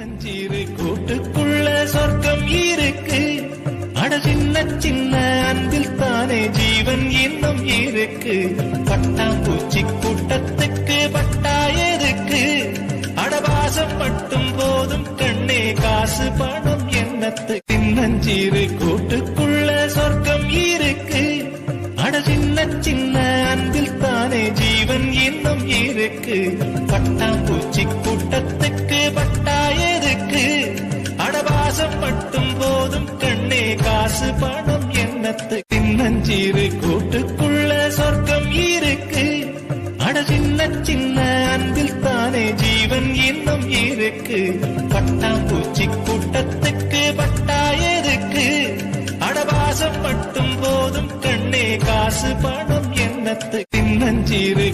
சின்னஞ்சிறு கூட்டுக்குள்ள சொர்க்கம் இருக்கு. அட சின்ன சின்ன அன்பில் தானே ஜீவன் இன்னும் இருக்கு. பட்டா பூச்சி கூட்டத்துக்கு பட்டா இருக்கு அடவாசம் மட்டும் போதும் கண்ணே காசு பணம் எண்ணத்து. சின்னஞ்சிறு கூட்டுக்குள்ள சொர்க்கம் இருக்கு. அட சின்ன சின்ன அன்பில் தானே ஜீவன் இன்னும் இருக்கு. பட்டாம்பூச்சி அடவாசம் மட்டும் போதும் கண்ணே காசு பணம் என்னத்து சின்னஞ்சீரு கூட்டுக்குள்ள சொர்க்கம் இருக்கு. அட சின்ன சின்ன அன்பில் தானே ஜீவன் இன்னும் இருக்கு. பட்டாம்பூச்சி கூட்டத்துக்கு பட்டா எதுக்கு? அடவாசம் மட்டும் போதும் கண்ணே காசு பணம் என்னத்து சின்னஞ்சீரு